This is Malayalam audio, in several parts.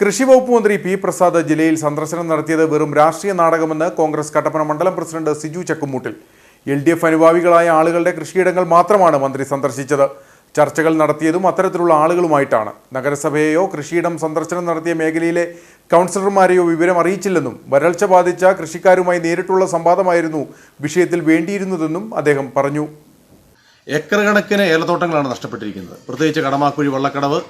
കൃഷി വകുപ്പ് മന്ത്രി പി പ്രസാദ് ജില്ലയിൽ സന്ദർശനം നടത്തിയത് വെറും രാഷ്ട്രീയ നാടകമെന്ന് കോൺഗ്രസ് കട്ടപ്പന മണ്ഡലം president Siju Chakkumoottil. L D F അനുഭാവികളായ ആളുകളുടെ കൃഷിയിടങ്ങൾ മാത്രമാണ് മന്ത്രി സന്ദർശിച്ചത്. ചർച്ചകൾ നടത്തിയതും അത്തരത്തിലുള്ള ആളുകളുമായിട്ടാണ്. നഗരസഭയെയോ കൃഷിയിടം സന്ദർശനം നടത്തിയ മേഖലയിലെ കൗൺസിലർമാരെയോ വിവരം അറിയിച്ചില്ലെന്നും വരൾച്ച ബാധിച്ച കൃഷിക്കാരുമായി നേരിട്ടുള്ള സംവാദമായിരുന്നു വിഷയത്തിൽ വേണ്ടിയിരുന്നതെന്നും അദ്ദേഹം പറഞ്ഞു. ഏക്കർ കണക്കിന് ഏലത്തോട്ടങ്ങളാണ് നഷ്ടപ്പെട്ടിരിക്കുന്നത്. പ്രത്യേകിച്ച് കടമാക്കുഴി വള്ളക്കടവ്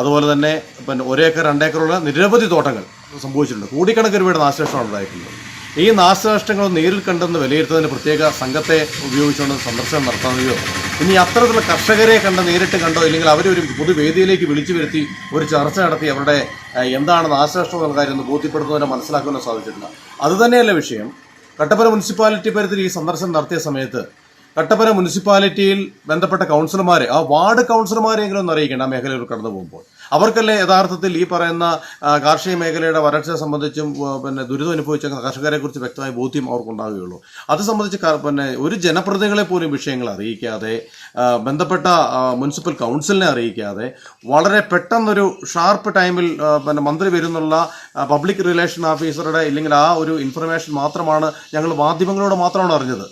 അതുപോലെ തന്നെ പിന്നെ ഒരേക്കർ രണ്ടേക്കറുള്ള നിരവധി തോട്ടങ്ങൾ സംഭവിച്ചിട്ടുണ്ട്. കോടിക്കണക്കിന് രൂപയുടെ നാശനഷ്ടമാണ് ഉണ്ടായിട്ടുള്ളത്. ഈ നാശനഷ്ടങ്ങൾ നേരിൽ കണ്ടെന്ന് വിലയിരുത്തുന്നതിന് പ്രത്യേക സംഘത്തെ ഉപയോഗിച്ചുകൊണ്ട് സന്ദർശനം നടത്തുകയോ ഇനി അത്തരത്തിലുള്ള കർഷകരെ കണ്ട് നേരിട്ട് കണ്ടോ ഇല്ലെങ്കിൽ അവരെ ഒരു പൊതുവേദിയിലേക്ക് വിളിച്ചു വരുത്തി ഒരു ചർച്ച നടത്തി അവരുടെ എന്താണ് നാശനഷ്ടം എന്നുള്ള കാര്യം ബോധ്യപ്പെടുത്തുന്നതിനെ മനസ്സിലാക്കുവാനോ സാധിച്ചിട്ടില്ല അതുതന്നെയല്ല വിഷയം. കട്ടപ്പന മുനിസിപ്പാലിറ്റി പരിധിയിൽ ഈ സന്ദർശനം നടത്തിയ സമയത്ത് കട്ടപ്പന മുനിസിപ്പാലിറ്റിയിൽ ബന്ധപ്പെട്ട കൗൺസിലർമാരെ ആ വാർഡ് കൗൺസിലർമാരെങ്കിലും ഒന്ന് അറിയിക്കണം ആ മേഖലയിൽ കടന്നു പോകുമ്പോൾ. അവർക്കല്ലേ യഥാർത്ഥത്തിൽ ഈ പറയുന്ന കാർഷിക മേഖലയുടെ വരൾച്ച സംബന്ധിച്ചും പിന്നെ ദുരിതം അനുഭവിച്ച കർഷകരെ കുറിച്ച് വ്യക്തമായ ബോധ്യം അവർക്കുണ്ടാവുകയുള്ളൂ. അത് സംബന്ധിച്ച് പിന്നെ ഒരു ജനപ്രതിനിധികളെ പോലും വിഷയങ്ങൾ അറിയിക്കാതെ ബന്ധപ്പെട്ട മുനിസിപ്പൽ കൗൺസിലിനെ അറിയിക്കാതെ വളരെ പെട്ടെന്നൊരു ഷാർപ്പ് ടൈമിൽ പിന്നെ മന്ത്രി വരുന്നുള്ള പബ്ലിക് റിലേഷൻ ഓഫീസറുടെ ഇല്ലെങ്കിൽ ആ ഒരു ഇൻഫർമേഷൻ മാത്രമാണ് ഞങ്ങൾ മാധ്യമങ്ങളോട് മാത്രമാണ് അറിഞ്ഞത്.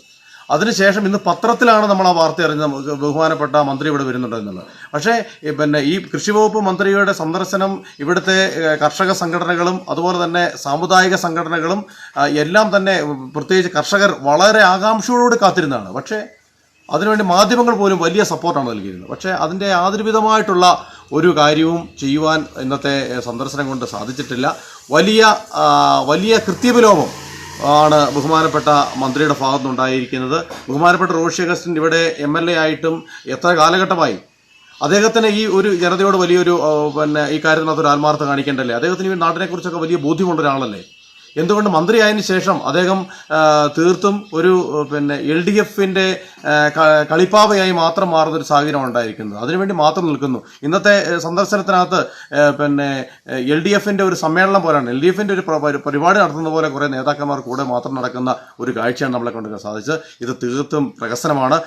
അതിനുശേഷം ഇന്ന് പത്രത്തിലാണ് നമ്മൾ ആ വാർത്ത അറിഞ്ഞത്. ബഹുമാനപ്പെട്ട മന്ത്രി ഇവിടെ വരുന്നുണ്ട് എന്നുള്ളത്. പക്ഷേ പിന്നെ ഈ കൃഷി വകുപ്പ് മന്ത്രിയുടെ സന്ദർശനം ഇവിടുത്തെ കർഷക സംഘടനകളും അതുപോലെ തന്നെ സാമുദായിക സംഘടനകളും എല്ലാം തന്നെ പ്രത്യേകിച്ച് കർഷകർ വളരെ ആകാംക്ഷയോടുകൂടി കാത്തിരുന്നതാണ്. പക്ഷേ അതിനുവേണ്ടി മാധ്യമങ്ങൾ പോലും വലിയ സപ്പോർട്ടാണ് നൽകിയിരുന്നത്. പക്ഷേ അതിന്റെ യാതൊരുവിധമായിട്ടുള്ള ഒരു കാര്യവും ചെയ്യുവാൻ ഇന്നത്തെ സന്ദർശനം കൊണ്ട് സാധിച്ചിട്ടില്ല. വലിയ വലിയ കൃത്യവിലോപം ആണ് ബഹുമാനപ്പെട്ട മന്ത്രിയുടെ ഭാഗത്തുനിന്നുണ്ടായിരിക്കുന്നത്. ബഹുമാനപ്പെട്ട റോഷി അഗസ്റ്റിൻ ഇവിടെ എം എൽ എ ആയിട്ടും എത്ര കാലഘട്ടമായി? അദ്ദേഹത്തിന് ഈ ഒരു ജനതയോട് വലിയൊരു പിന്നെ ഈ കാര്യത്തിനകത്ത് ഒരു ആത്മാർത്ഥ കാണിക്കേണ്ടല്ലേ? അദ്ദേഹത്തിന് ഈ നാടിനെക്കുറിച്ചൊക്കെ വലിയ ബോധ്യമുള്ള ഒരാളല്ലേ എന്തുകൊണ്ട് മന്ത്രിയായതിനു ശേഷം അദ്ദേഹം തീർത്തും ഒരു പിന്നെ എൽ ഡി എഫിന്റെ കളിപ്പാവയായി മാത്രം മാറുന്ന ഒരു സാഹചര്യം ഉണ്ടായിരിക്കുന്നത് അതിനുവേണ്ടി മാത്രം നിൽക്കുന്നു. ഇന്നത്തെ സന്ദർശനത്തിനകത്ത് പിന്നെ എൽ ഡി എഫിന്റെ ഒരു സമ്മേളനം പോലെയാണ്. എൽ ഡി എഫിന്റെ ഒരു പരിപാടി നടത്തുന്ന പോലെ കുറേ നേതാക്കന്മാർ കൂടെ മാത്രം നടക്കുന്ന ഒരു കാഴ്ചയാണ് നമ്മളെ കൊണ്ടുവരാൻ സാധിച്ചത്. ഇത് തീർത്തും പ്രഹസനമാണ്.